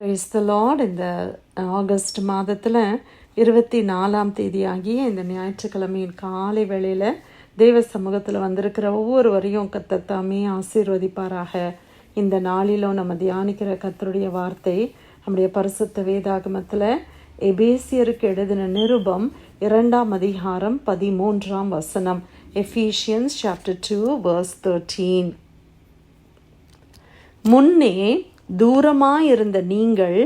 Is the lord இந்த August மாதத்தில் இருபத்தி நாலாம் தேதி ஆகிய இந்த ஞாயிற்றுக்கிழமையின் காலை வேளையில் தேவ சமூகத்தில் வந்திருக்கிற ஒவ்வொருவரையும் கத்தத்தாமே ஆசீர்வதிப்பாராக. இந்த நாளிலும் நம்ம தியானிக்கிற கத்தருடைய வார்த்தை நம்முடைய பரிசுத்த வேதாகமத்தில் எபேசியருக்கு எழுதின நிருபம் இரண்டாம் அதிகாரம் பதிமூன்றாம் வசனம் Ephesians chapter two verse thirteen முன்னே தூரமாயிருந்த நீங்கள்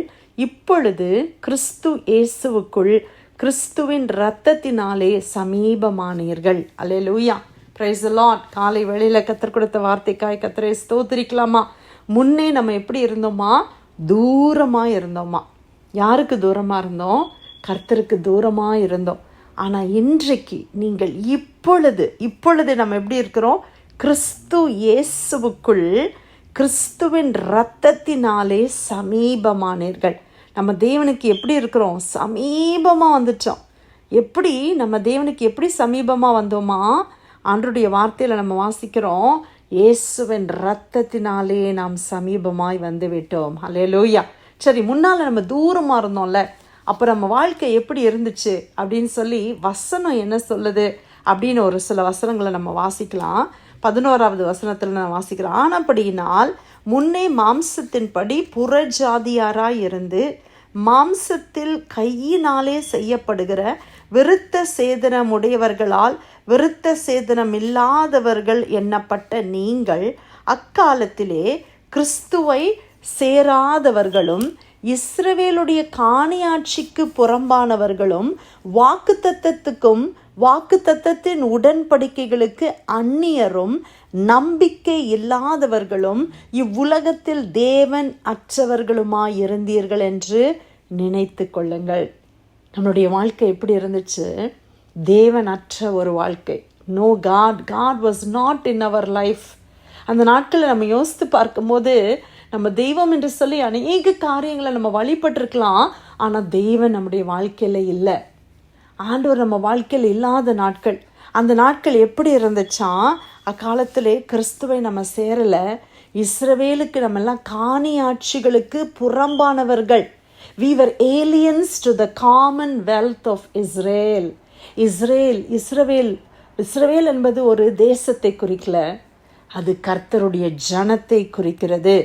இப்பொழுது கிறிஸ்து இயேசுவுக்குள் கிறிஸ்துவின் இரத்தத்தினாலே சமீபமானீர்கள். அல்லேலூயா பிரைஸ் லாட் காலை வேளையில் கத்தர் கொடுத்த வார்த்தைக்காய் கத்தரை ஸ்தோத்திரிக்கலாமா? முன்னே நம்ம எப்படி இருந்தோமா? தூரமாக இருந்தோமா யாருக்கு தூரமாக இருந்தோம்? கர்த்தருக்கு தூரமாக இருந்தோம் ஆனால் இன்றைக்கு நீங்கள் இப்பொழுது இப்பொழுது நம்ம எப்படி இருக்கிறோம்? கிறிஸ்து இயேசுவுக்குள் கிறிஸ்துவின் இரத்தத்தினாலே சமீபமானீர்கள். நம்ம தேவனுக்கு எப்படி இருக்கிறோம்? சமீபமாக வந்துட்டோம். எப்படி நம்ம தேவனுக்கு எப்படி சமீபமாக வந்தோமா? அன்றைய வார்த்தையில் நம்ம வாசிக்கிறோம் இயேசுவின் ரத்தத்தினாலே நாம் சமீபமாய் வந்து விட்டோம் ஹalleluya. சரி முன்னால் நம்ம தூரமாக இருந்தோம்ல. அப்போ நம்ம வாழ்க்கை எப்படி இருந்துச்சு? அப்படின்னு சொல்லி வசனம் என்ன சொல்லுது? அப்படின்னு ஒரு சில வசனங்களை நம்ம வாசிக்கலாம். பதினோராவது வசனத்தில் நான் வாசிக்கிறேன். ஆனப்படியினால் முன்னே மாம்சத்தின்படி புறஜாதியாராய் இருந்து மாம்சத்தில் கையினாலே செய்யப்படுகிற விருத்த சேதனமுடையவர்களால் விருத்த சேதனம் இல்லாதவர்கள் எண்ணப்பட்ட நீங்கள் அக்காலத்திலே கிறிஸ்துவை சேராதவர்களும் இஸ்ரவேலுடைய காணியாட்சிக்கு புறம்பானவர்களும் வாக்குத்தத்தத்துக்கும் வாக்குத்தத்தத்தின் உடன்படிக்கைகளுக்கு அந்நியரும் நம்பிக்கை இல்லாதவர்களும் இவ்வுலகத்தில் தேவன் அற்றவர்களுமாய் இருந்தீர்கள் என்று நினைத்து கொள்ளுங்கள். நம்மளுடைய வாழ்க்கை எப்படி இருந்துச்சு? தேவன் அற்ற ஒரு வாழ்க்கை. No god god was not in our life அந்த நாட்களை நம்ம யோசித்து பார்க்கும்போது நம்ம தெய்வம் என்று சொல்லி அநேக காரியங்களை நம்ம வழிபட்டிருக்கலாம் ஆனால் தெய்வன் நம்முடைய வாழ்க்கையில் இல்லை. ஆண்டவர் நம்ம வாழ்க்கையில் இல்லாத நாட்கள். அந்த நாட்கள் எப்படி இருந்துச்சா? அக்காலத்திலே கிறிஸ்துவை நம்ம சேரலை. இஸ்ரவேலுக்கு நம்ம எல்லாம் காணி ஆட்சிகளுக்கு புறம்பானவர்கள். We were aliens to the commonwealth of Israel Israel இஸ்ரவேல் இஸ்ரவேல் என்பது ஒரு தேசத்தை குறிக்கல. அது கர்த்தருடைய ஜனத்தை குறிக்கிறது.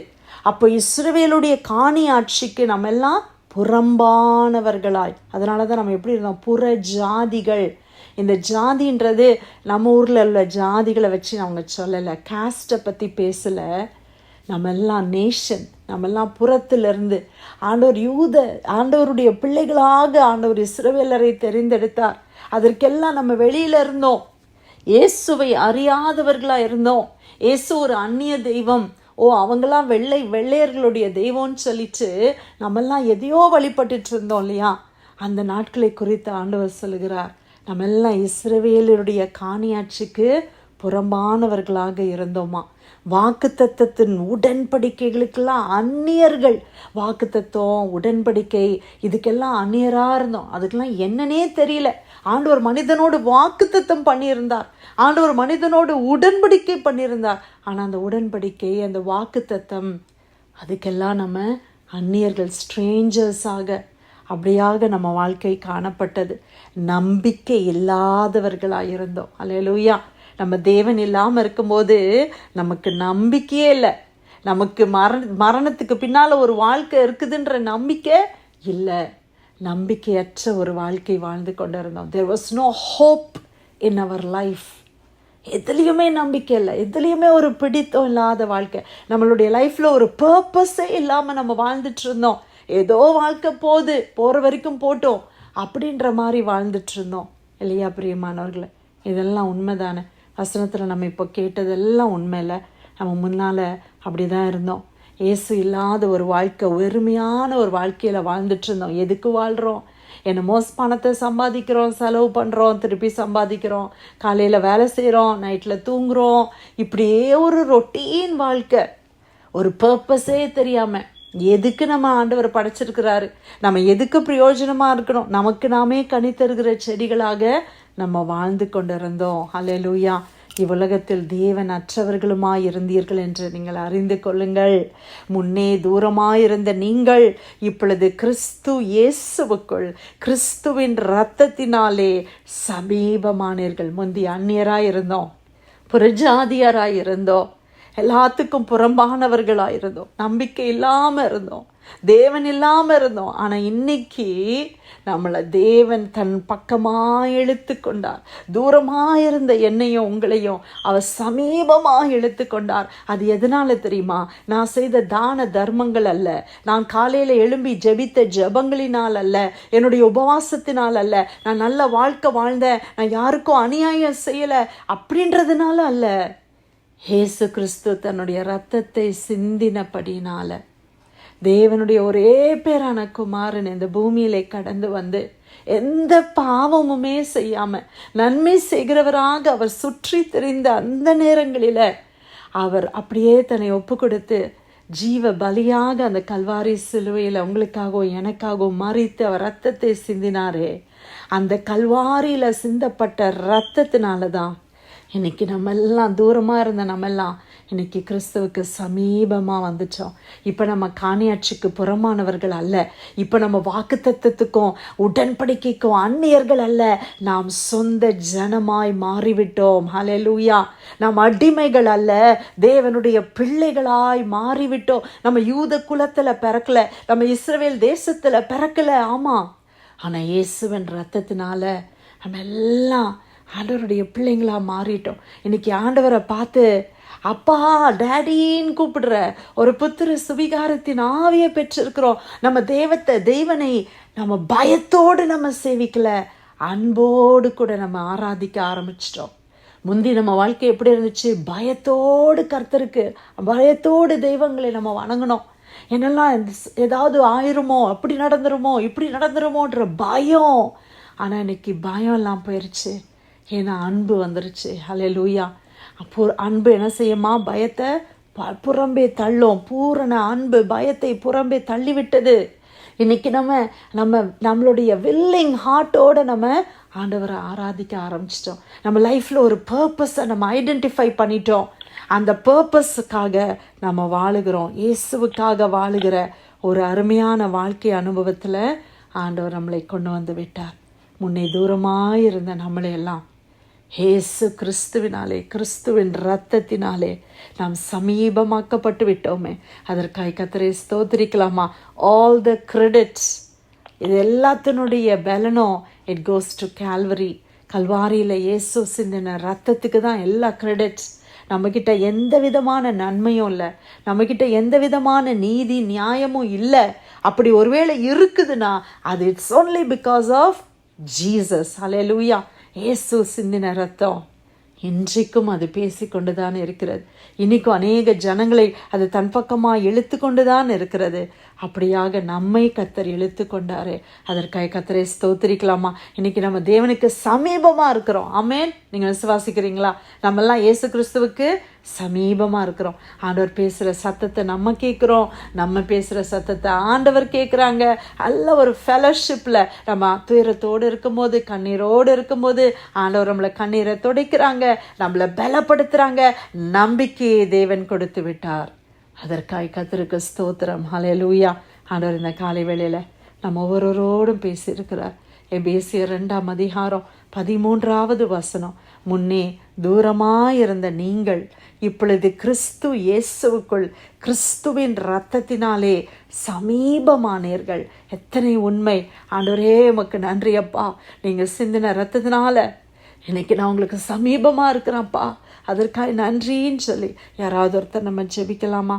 அப்போ இஸ்ரவேலுடைய காணி ஆட்சிக்கு நம்ம எல்லாம் புறம்பானவர்களாய். அதனால தான் நம்ம எப்படி இருந்தோம் புற ஜாதிகள் இந்த ஜாதின்றது நம்ம ஊரில் உள்ள ஜாதிகளை வச்சு அவங்க சொல்லலை. காஸ்ட்டை பற்றி பேசலை. நம்ம எல்லாம் நேஷன் நம்ம எல்லாம் புறத்திலிருந்து. ஆண்டவர் யூத ஆண்டவருடைய பிள்ளைகளாக ஆண்டவர் இஸ்ரவேலரை தெரிந்தெடுத்தார். அதற்கெல்லாம் நம்ம வெளியில் இருந்தோம். இயேசுவை அறியாதவர்களாக இருந்தோம். இயேசு ஒரு அந்நிய தெய்வம். ஓ அவங்களாம் வெள்ளை வெள்ளையர்களுடைய தெய்வம்னு சொல்லிட்டு நம்மெல்லாம் எதையோ வழிபட்டுட்டு இருந்தோம் இல்லையா? அந்த நாட்களை குறித்து ஆண்டவர் சொல்லுகிறார். நம்ம எல்லாம் இஸ்ரவேலருடைய காணியாட்சிக்கு புறம்பானவர்களாக இருந்தோமா? வாக்குத்தத்தத்தின் உடன்படிக்கைகளுக்கெல்லாம் அந்நியர்கள் வாக்குத்தத்தம் உடன்படிக்கை இதுக்கெல்லாம் அந்நியராக இருந்தோம். அதுக்கெல்லாம் என்னன்னே தெரியல. ஆண்டவர் மனிதனோடு வாக்குத்தத்தம் பண்ணியிருந்தார். ஆண்டவர் மனிதனோடு உடன்படிக்கை பண்ணியிருந்தார். ஆனால் அந்த உடன்படிக்கை அந்த வாக்குத்தத்தம் அதுக்கெல்லாம் நம்ம அந்நியர்கள் ஸ்ட்ரேஞ்சர்ஸாக அப்படியாக நம்ம வாழ்க்கை காணப்பட்டது. நம்பிக்கை இல்லாதவர்களாக இருந்தோம் அல்லேலூயா நம்ம தேவன் இல்லாமல் இருக்கும்போது நமக்கு நம்பிக்கையே இல்லை. நமக்கு மரண மரணத்துக்கு பின்னால் ஒரு வாழ்க்கை இருக்குதுன்ற நம்பிக்கை இல்லை. நம்பிக்கையற்ற ஒரு வாழ்க்கை வாழ்ந்து கொண்டு இருந்தோம் there was no hope in our life எதுலேயுமே நம்பிக்கை இல்லை. எதுலேயுமே ஒரு பிடித்தம் இல்லாத வாழ்க்கை. நம்மளுடைய லைஃப்பில் ஒரு பர்பஸே இல்லாமல் நம்ம வாழ்ந்துட்டு இருந்தோம். ஏதோ வாழ்க்கை போகுது போகிற வரைக்கும் போட்டோம் அப்படின்ற மாதிரி வாழ்ந்துட்டு இருந்தோம். இல்லையா பிரியமானவர்களை? இதெல்லாம் உண்மைதானே? வசனத்தில் நம்ம இப்போ கேட்டதெல்லாம் உண்மையில் நம்ம முன்னால் அப்படி தான் இருந்தோம். ஏசு இல்லாத ஒரு வாழ்க்கை வெறுமையான ஒரு வாழ்க்கையில் வாழ்ந்துட்டு இருந்தோம். எதுக்கு வாழ்கிறோம் என்ன பணத்தை சம்பாதிக்கிறோம் செலவு பண்ணுறோம் திருப்பி சம்பாதிக்கிறோம். காலையில் வேலை செய்கிறோம் நைட்டில் தூங்குறோம். இப்படியே ஒரு ரொட்டீன் வாழ்க்கை. ஒரு பர்பஸே தெரியாமல் எதுக்கு நம்ம ஆண்டவர் படைச்சிருக்கிறாரு? நம்ம எதுக்கு பிரயோஜனமாக இருக்கணும்? நமக்கு நாமே கனி தருகிற செடிகளாக நம்ம வாழ்ந்து கொண்டிருந்தோம். இருந்தோம் இவ்வுலகத்தில் தேவன் அற்றவர்களுமாய் இருந்தீர்கள் என்று நீங்கள் அறிந்து கொள்ளுங்கள். முன்னே தூரமாயிருந்த நீங்கள் இப்பொழுது கிறிஸ்து இயேசுவுக்குள் கிறிஸ்துவின் இரத்தத்தினாலே சமீபமானீர்கள். முந்தி அந்நியராய் இருந்தோம் இருந்தோம் எல்லாத்துக்கும் புறம்பானவர்களாக இருந்தோம் நம்பிக்கை இல்லாமல் இருந்தோம். தேவன் இல்லாமல் இருந்தோம். ஆனால் இன்னைக்கு நம்மளை தேவன் தன் பக்கமாக இழுத்து கொண்டார். தூரமாக இருந்த என்னையும் உங்களையும் அவர் சமீபமாக இழுத்து கொண்டார். அது எதனால தெரியுமா? நான் செய்த தான தர்மங்கள் அல்ல. நான் காலையில் எழும்பி ஜெபித்த ஜெபங்களினால் அல்ல. என்னுடைய உபவாசத்தினால் அல்ல. நான் நல்ல வாழ்க்கை வாழ்ந்தேன். நான் யாருக்கும் அநியாயம் செய்யலை. அப்படின்றதுனால அல்ல. இயேசு கிறிஸ்து தன்னுடைய ரத்தத்தை சிந்தினபடினால. தேவனுடைய ஒரே பேரான குமாரன் இந்த பூமியிலே கடந்து வந்து எந்த பாவமுமே செய்யாம நன்மை செய்கிறவராக அவர் சுற்றி திரிந்த அந்த நேரங்களில அவர் அப்படியே தன்னை ஒப்பு கொடுத்து ஜீவ பலியாக அந்த கல்வாரி சிலுவையில் உங்களுக்காகவும் எனக்காகவும் மறித்து அவர் ரத்தத்தை சிந்தினாரே. அந்த கல்வாரியில் சிந்தப்பட்ட ரத்தத்தினால தான் இன்னைக்கு நம்ம எல்லாம் தூரமாக இருந்த நம்ம எல்லாம் இன்னைக்கு கிறிஸ்துவுக்கு சமீபமாக வந்துட்டோம். இப்போ நம்ம காணியாட்சிக்கு புறமானவர்கள் அல்ல. இப்போ நம்ம வாக்கு தத்துவத்துக்கும் உடன்படிக்கைக்கும் அந்நியர்கள் அல்ல. நாம் சொந்த ஜனமாய் மாறிவிட்டோம். ஹலெலூயா நாம் அடிமைகள் அல்ல. தேவனுடைய பிள்ளைகளாய் மாறிவிட்டோம். நம்ம யூத குலத்தில் பிறக்கல. நம்ம இஸ்ரவேல் தேசத்தில் பிறக்கல. ஆமாம் ஆனால் இயேசுவன் ரத்தத்தினால நம்ம எல்லாம் ஆண்டவருடைய பிள்ளைங்களா மாறிட்டோம். இன்னைக்கு ஆண்டவரை பார்த்து அப்பா டேடின்னு கூப்பிடுற ஒரு புத்திர சுவிகாரத்தின் ஆவியை பெற்றிருக்கிறோம். நம்ம தெய்வத்தை தெய்வனை நம்ம பயத்தோடு நம்ம சேவிக்கல. அன்போடு கூட நம்ம ஆராதிக்க ஆரம்பிச்சிட்டோம். முந்தி நம்ம வாழ்க்கை எப்படி இருந்துச்சு? பயத்தோடு கர்த்தருக்கு பயத்தோடு தெய்வங்களை நம்ம வணங்கணும் என்னெல்லாம் ஏதாவது ஆயிருமோ அப்படி நடந்துருமோ இப்படி நடந்துருமோன்ற பயம். ஆனால் இன்னைக்கு பயம் எல்லாம் போயிடுச்சு ஏன்னா அன்பு வந்துருச்சு. ஹலே லூயா அப்போ அன்பு என்ன செய்யுமா? பயத்தை புறம்பே தள்ளும். பூரண அன்பு பயத்தை புறம்பே தள்ளிவிட்டது. இன்னைக்கு நம்ம நம்ம நம்மளுடைய வில்லிங் ஹார்ட்டோட நம்ம ஆண்டவரை ஆராதிக்க ஆரம்பிச்சிட்டோம். நம்ம லைஃப்பில் ஒரு பர்பஸை நம்ம ஐடென்டிஃபை பண்ணிட்டோம். அந்த பர்பஸுக்காக நம்ம வாழுகிறோம். இயேசுவுக்காக வாழுகிற ஒரு அருமையான வாழ்க்கை அனுபவத்தில் ஆண்டவர் நம்மளை கொண்டு வந்து விட்டார். முன்னே தூரமாக இருந்த நம்மளையெல்லாம் ஹேசு கிறிஸ்துவினாலே கிறிஸ்துவின் ரத்தத்தினாலே நாம் சமீபமாக்கப்பட்டு விட்டோமே அதற்காக கத்திரை ஸ்தோத்திரிக்கலாமா? ஆல் த கிரெடிட்ஸ் இது எல்லாத்தினுடைய பலனும் இட் கோஸ் டு கேல்வரி கல்வாரியில் இயேசு சிந்தின ரத்தத்துக்கு தான் எல்லா கிரெடிட்ஸ் நம்மக்கிட்ட எந்த விதமான நன்மையும் இல்லை. நம்மக்கிட்ட எந்த விதமான நீதி நியாயமும் இல்லை. அப்படி ஒருவேளை இருக்குதுன்னா அது it's only because of Jesus hallelujah இயேசு சிந்தின ரத்தம் இன்றைக்கும் அது பேசிக்கொண்டு தான் இருக்கிறது. இன்னைக்கும் அநேக ஜனங்களை அது தன் பக்கமாக இழுத்து கொண்டு தான் இருக்கிறது. அப்படியாக நம்மை கத்தர் இழுத்து கொண்டாரு அதற்காக கத்தரை ஸ்தோத்திரிக்கலாமா? இன்னைக்கு நம்ம தேவனுக்கு சமீபமாக இருக்கிறோம். ஆமேன். நீங்கள் விசுவாசிக்கிறீங்களா? நம்மெல்லாம் இயேசு கிறிஸ்துவுக்கு சமீபமாக இருக்கிறோம். ஆண்டவர் பேசுகிற சத்தத்தை நம்ம கேட்குறோம். நம்ம பேசுகிற சத்தத்தை ஆண்டவர் கேட்குறாங்க. நல்ல ஒரு ஃபெலோஷிப்பில் நம்ம துயரத்தோடு இருக்கும்போது கண்ணீரோடு இருக்கும்போது ஆண்டவர் நம்மளை கண்ணீரை துடைக்கிறாங்க. நம்மளை பலப்படுத்துகிறாங்க நம்பிக்கையை தேவன் கொடுத்து விட்டார். அதற்காய் கத்திருக்கு ஸ்தோத்திரம். ஹலே லூயா ஆண்டவர் இந்த காலை வேளையில் நம்ம ஒவ்வொருவரோடும் பேசியிருக்கிறார். எபேசிய ரெண்டாம் அதிகாரம் பதிமூன்றாவது வசனம். முன்னே தூரமாயிருந்த நீங்கள் இப்பொழுது கிறிஸ்து இயேசுவுக்குள் கிறிஸ்துவின் ரத்தத்தினாலே சமீபமானீர்கள். எத்தனை உண்மை. ஆண்டவரே உமக்கு நன்றி அப்பா. நீங்கள் சிந்தின ரத்தத்தினால இன்னைக்கு நான் உங்களுக்கு சமீபமாக இருக்கிறேன்ப்பா. அதற்காக நன்றின்னு சொல்லி யாராவது ஒருத்தர் நம்ம ஜெபிக்கலாமா?